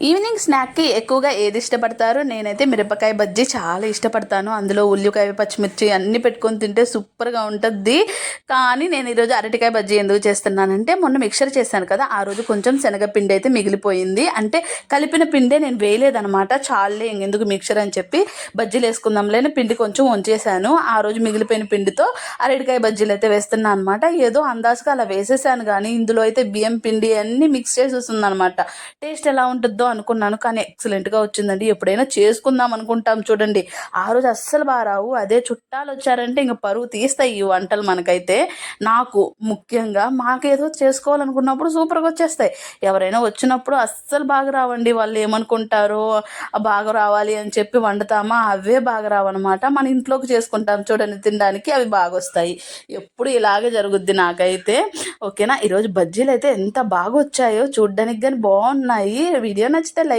Evening స్నాక్కి ఎక్కువగా ఏది ఇష్టపడతారు నేనైతే మిరపకాయ బజ్జీ చాలా ఇష్టపడతాను. అందులో ఉల్లిపాయ పచ్చిమిర్చి అన్నీ పెట్టుకొని తింటే సూపర్గా ఉంటుంది కానీ నేను ఈరోజు అరటికాయ బజ్జీ ఎందుకు చేస్తున్నానంటే మొన్న మిక్చర్ చేశాను కదా ఆ రోజు కొంచెం శనగపిండి అయితే మిగిలిపోయింది. అంటే కలిపిన పిండే నేను వేయలేదనమాట చాలే ఎందుకు మిక్చర్ అని చెప్పి బజ్జీలు వేసుకుందాంలే లేని పిండి కొంచెం వంచేసాను ఆ రోజు మిగిలిపోయిన పిండితో అరటికాయ బజ్జీలు అయితే వేస్తున్నాను అనమాట ఏదో అందాజుగా అలా వేసేసాను కానీ ఇందులో అయితే బియ్యం పిండి అన్నీ మిక్స్ చేసి వస్తుంది అనమాట టేస్ట్ ఎలా ఉంటుందో అనుకున్నాను కానీ ఎక్సలెంట్గా వచ్చిందండి. ఎప్పుడైనా చేసుకుందాం అనుకుంటాం చూడండి. ఆ రోజు అస్సలు బాగా రావు. అదే చుట్టాలు వచ్చారంటే ఇంక పరువు తీస్తాయి ఈ వంటలు మనకైతే. నాకు ముఖ్యంగా మాకేదో చేసుకోవాలనుకున్నప్పుడు సూపర్గా వచ్చేస్తాయి. ఎవరైనా వచ్చినప్పుడు అస్సలు బాగా రావండి. వాళ్ళు ఏమనుకుంటారో బాగా రావాలి అని చెప్పి వండుతామా? అవే బాగా రావన్నమాట. మన ఇంట్లోకి చేసుకుంటాం చూడండి తినడానికి అవి బాగా వస్తాయి ఎప్పుడు ఇలాగే జరుగుద్ది నాకైతే. ఓకేనా? ఈరోజు బజ్జీలు అయితే ఎంత బాగా వచ్చాయో చూడ్డానికి కానీ బాగున్నాయి వీడియో నచ్చితే లైక్